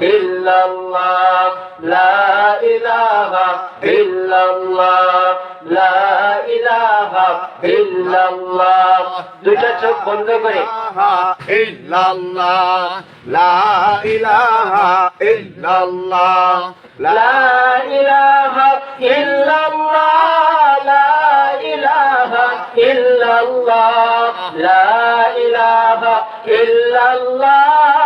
illallah la ilaha illallah la ilaha illallah দুইটা চোখ বন্ধ করে illallah la ilaha illallah la ilaha illallah la ilaha illallah la ilaha illallah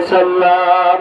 وسلم